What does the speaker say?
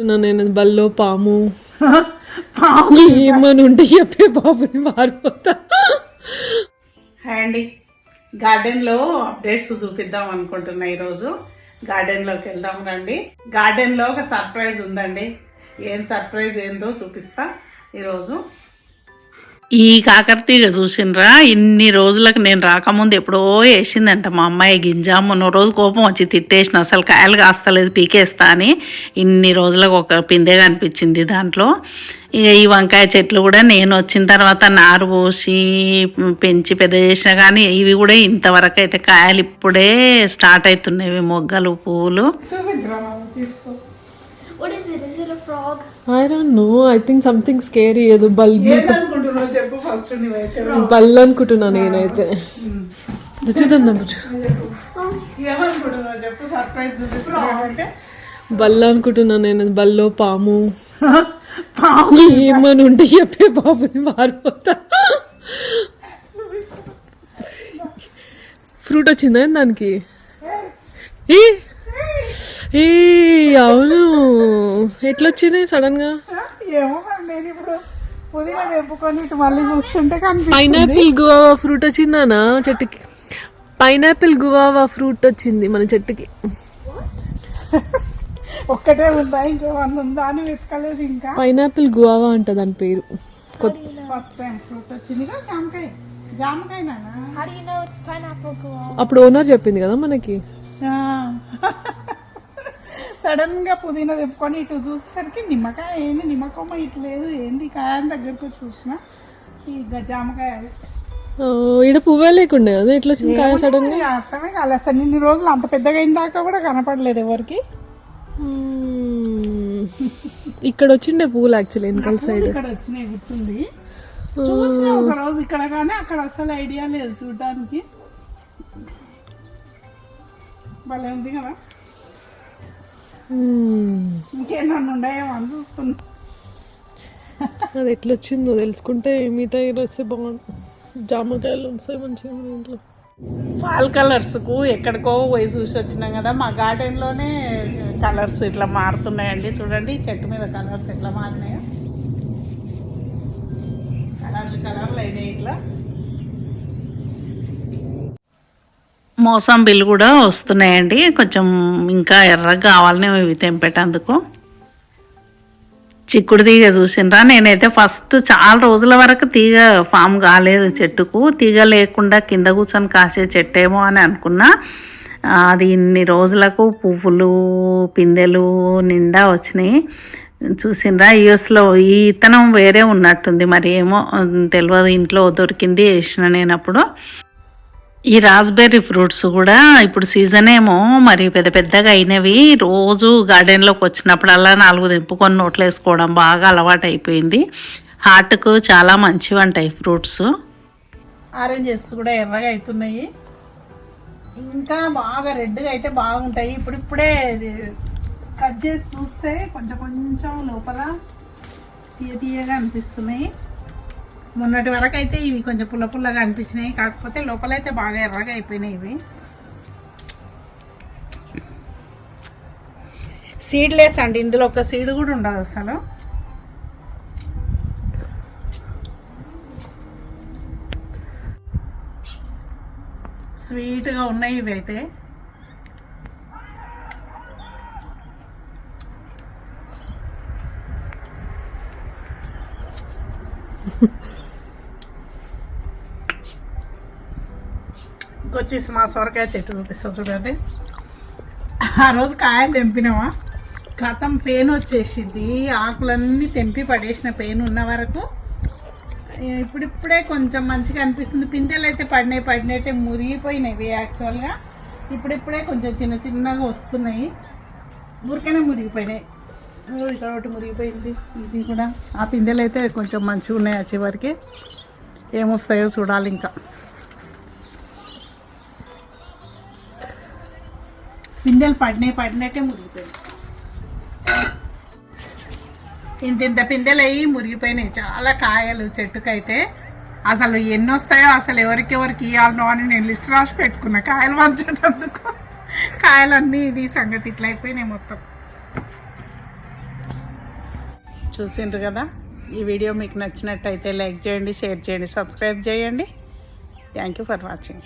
నేను బల్లో పాము. పాము. ఏమని ఉంటే చెప్పే బాబుని మారిపోతా. హాయ్ అండి. గార్డెన్లో అప్డేట్స్ చూపిద్దాం అనుకుంటున్నా ఈరోజు. గార్డెన్లోకి వెళ్దాం రండి. గార్డెన్లో ఒక సర్ప్రైజ్ ఉందండి. ఏం సర్ప్రైజ్ ఏందో చూపిస్తా ఈరోజు. ఈ కాకరతీగ చూసిండ్రా ఇన్ని రోజులకు నేను రాకముందు ఎప్పుడో వేసిందంట మా అమ్మాయి గింజ. మొన్న రోజు కోపం వచ్చి తిట్టేసిన. అసలు కాయలు కాస్తలేదు పీకేస్తా అని. ఇన్ని రోజులకు ఒక పిందె కనిపించింది దాంట్లో. ఇక ఈ వంకాయ చెట్లు కూడా నేను వచ్చిన తర్వాత నారు పోసి పెంచి పెద్ద చేసినా కానీ ఇవి కూడా ఇంతవరకు అయితే కాయలు ఇప్పుడే స్టార్ట్ అవుతున్నాయి మొగ్గలు పువ్వులు? I don't know I think something scary ఏదో బల్బ్ ఫస్ట్ నువ్వైతే బల్ అనుకుంటున్నా నేనైతే. చూద్దాం నమ్ముచు ఏమనుకుంటున్నావు చెప్పు సర్ప్రైజ్ చూపిస్తున్నావంటే. బల్ల అనుకుంటున్నా నేను బల్లో పాము. పాము. ఏమని ఉంటే చెప్పే బాబుని మారిపోతా. ఫ్రూట్ వచ్చిందా దానికి? ఏ? అవును. ఎట్లా వచ్చినాయి సడన్గా ఏమో నేను ఇప్పుడు పుదీనా తెంపుకొని ఇటు మళ్ళీ చూస్తుంటే పైనాపిల్ గువావా ఫ్రూట్ వచ్చిందానా చెట్టుకి? పైనాపిల్ గువావా ఫ్రూట్ వచ్చింది మన చెట్టుకి. ఒక్కటే ఉందా? ఇంకేమన్నా ఉందా అని వెతకలేదు ఇంకా. పైనాపిల్ గువావా అంట దాని పేరు. కొత్త ఫస్ట్ టైం ఫ్రూట్ వచ్చిందిగా? జామకాయ. జామకాయ? అప్పుడు ఓనర్ చెప్పింది కదా మనకి. సడన్గా పుదీనా తెంపుకొని ఇటు చూసేసరికి నిమ్మకాయ ఏంది? నిమ్మకొమ్మ ఇటు లేదు ఏంది? కాయ అని దగ్గరకు వచ్చి చూసిన ఈ జామకాయ ఈడ పువ్వే లేకుండే కదా ఎట్లా వచ్చింది కాయ సడన్గా? అర్థమే కాలేదు అసలు ఇన్ని రోజులు అంత పెద్దగా అయిన దాకా కూడా కనపడలేదు ఎవరికి. ఇక్కడ వచ్చిండే పువ్వులు యాక్చువల్లీ వెనకాల సైడ్ ఇక్కడ వచ్చినాయి గుర్తుంది. చూసిన ఒక రోజు ఇక్కడ కానీ అక్కడ అసలు ఐడియా లేదు చూడడానికి. భలే ఉంది కదా? ఇంకేమన్నా ఉన్నాయేమో అని చూస్తున్నా అది ఎట్లా వచ్చిందో తెలుసుకుంటే మిగతా వస్తే బాగుంది జామకాయలు వస్తాయి మంచిగా ఇంట్లో. ఫాల్ కలర్స్కు ఎక్కడికో పోయి చూసి వచ్చినాం కదా మా గార్డెన్లోనే కలర్స్ ఇట్లా మారుతున్నాయండి. చూడండి ఈ చెట్టు మీద కలర్స్ ఎట్లా మారినాయో. కలర్లు కలర్లు అయినాయి ఇట్లా. మోసంబిల్లు కూడా వస్తున్నాయండి. కొంచెం ఇంకా ఎర్రగా కావాలని ఇవి తెంపేటందుకు. చిక్కుడు తీగ చూసినరా నేనైతే ఫస్ట్ చాలా రోజుల వరకు తీగ ఫామ్ కాలేదు చెట్టుకు. తీగ లేకుండా కింద కూర్చొని కాసే చెట్టేమో అని అనుకున్నా. అది ఇన్ని రోజులకు పువ్వులు పిందెలు నిండా వచ్చినాయి. చూసిండ్రా? యూఎస్లో ఈ ఇతనం వేరే ఉన్నట్టుంది. మరి ఏమో తెలియదు. ఇంట్లో దొరికింది వేసిన నేను అప్పుడు. ఈ రాస్బెర్రీ ఫ్రూట్స్ కూడా ఇప్పుడు సీజన్ ఏమో మరి పెద్ద పెద్దగా అయినవి. రోజు గార్డెన్లోకి వచ్చినప్పుడల్లా నాలుగు తెంపుకొని నోట్లు వేసుకోవడం బాగా అలవాటు అయిపోయింది హార్ట్కు చాలా మంచివి అంటాయి ఫ్రూట్స్. ఆరెంజెస్ కూడా ఎర్రగా అవుతున్నాయి ఇంకా బాగా రెడ్గా అయితే బాగుంటాయి. ఇప్పుడు ఇప్పుడే కట్ చేసి చూస్తే కొంచెం కొంచెం లోపల తీయ తీయగా అనిపిస్తున్నాయి. మొన్నటి వరకు అయితే ఇవి కొంచెం పుల్ల పుల్లగా అనిపించినాయి. కాకపోతే లోపలైతే బాగా ఎర్రగా అయిపోయినాయి ఇవి. సీడ్లెస్ అండి. ఇందులో ఒక సీడ్ కూడా ఉండదు అసలు. స్వీట్గా ఉన్నాయి ఇవి అయితే. వచ్చేసి మా సొరకాయ చెట్టు చూపిస్తాం చూడండి. ఆ రోజు కాయలు తెంపినామా? కథం పెయిన్ వచ్చేసింది. ఆకులన్నీ తెంపి పడేసిన పెయిన్ ఉన్న వరకు ఇప్పుడిప్పుడే కొంచెం మంచిగా అనిపిస్తుంది. పిందెలు అయితే పడినాయి పడినట్టే మురిగిపోయినాయి యాక్చువల్గా ఇప్పుడిప్పుడే కొంచెం చిన్న చిన్నగా వస్తున్నాయి. ఊరికనే మురిగిపోయినాయి. ఇక్కడ ఒకటి మురిగిపోయింది. ఇది కూడా. ఆ పిందెలు అయితే కొంచెం మంచిగా ఉన్నాయి ఆ చివరికి. ఏమొస్తాయో చూడాలి ఇంకా. గింజలు పడినాయి పడినట్టే మురిగిపోయాయి ఇంత ఇంత పిందెలు అయ్యి మురిగిపోయినాయి. చాలా కాయలు చెట్టుకైతే. అసలు ఎన్ని వస్తాయో అసలు ఎవరికెవరికి ఇవ్వాలనో అని నేను లిస్ట్ రాసి పెట్టుకున్నా. కాయలు పంచేటందుకు. కాయలన్నీ ఇది సంగతి ఇట్లా అయిపోయినాయి మొత్తం. చూసిండ్రు కదా? ఈ వీడియో మీకు నచ్చినట్టయితే లైక్ చేయండి షేర్ చేయండి సబ్స్క్రైబ్ చేయండి. Thank you for watching